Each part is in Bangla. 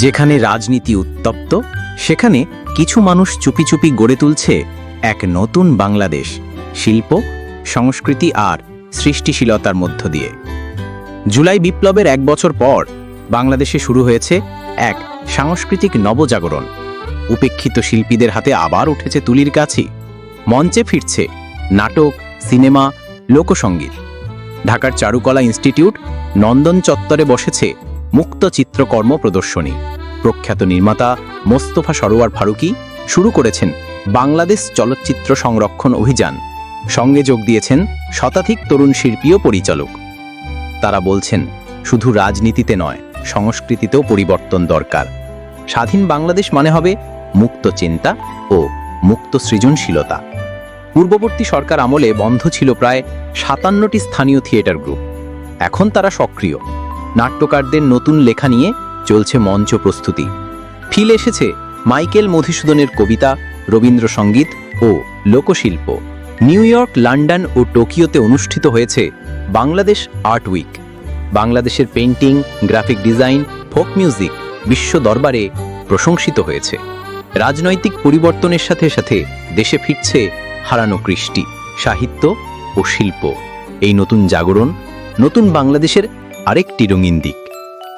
যেখানে রাজনীতি উত্তপ্ত, সেখানে কিছু মানুষ চুপি চুপি গড়ে তুলছে এক নতুন বাংলাদেশ, শিল্প, সংস্কৃতি আর সৃষ্টিশীলতার মধ্য দিয়ে। জুলাই বিপ্লবের এক বছর পর বাংলাদেশে শুরু হয়েছে এক সাংস্কৃতিক নবজাগরণ। উপেক্ষিত শিল্পীদের হাতে আবার উঠেছে তুলির কাছি। মঞ্চে ফিরছে নাটক, সিনেমা, লোকসঙ্গীত। ঢাকার চারুকলা ইনস্টিটিউট নন্দন চত্বরে বসেছে মুক্ত চিত্রকর্ম প্রদর্শনী। প্রখ্যাত নির্মাতা মোস্তফা সরোয়ার ফারুকি শুরু করেছেন বাংলাদেশ চলচ্চিত্র সংরক্ষণ অভিযান। সঙ্গে যোগ দিয়েছেন শতাধিক তরুণ শিল্পী ও পরিচালক। তারা বলছেন, শুধু রাজনীতিতে নয়, সংস্কৃতিতেও পরিবর্তন দরকার। স্বাধীন বাংলাদেশ মানে হবে মুক্ত চিন্তা ও মুক্ত সৃজনশীলতা। পূর্ববর্তী সরকার আমলে বন্ধ ছিল প্রায় সাতান্নটি স্থানীয় থিয়েটার গ্রুপ। এখন তারা সক্রিয়। নাট্যকারদের নতুন লেখা নিয়ে চলছে মঞ্চ প্রস্তুতি। ফিল এসেছে মাইকেল মধুসূদনের কবিতা, রবীন্দ্রসঙ্গীত ও লোকশিল্প। নিউ ইয়র্ক, লন্ডন ও টোকিওতে অনুষ্ঠিত হয়েছে বাংলাদেশ আর্ট উইক। বাংলাদেশের painting, graphic design, folk music বিশ্ব দরবারে প্রশংসিত হয়েছে। রাজনৈতিক পরিবর্তনের সাথে সাথে দেশে ফিরছে হারানো কৃষ্টি, সাহিত্য ও শিল্প। এই নতুন জাগরণ, নতুন বাংলাদেশের আরেকটি রঙিন দিক।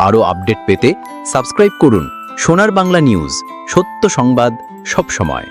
আরও আপডেট পেতে সাবস্ক্রাইব করুন সোনার বাংলা নিউজ, সত্য সংবাদ সব সময়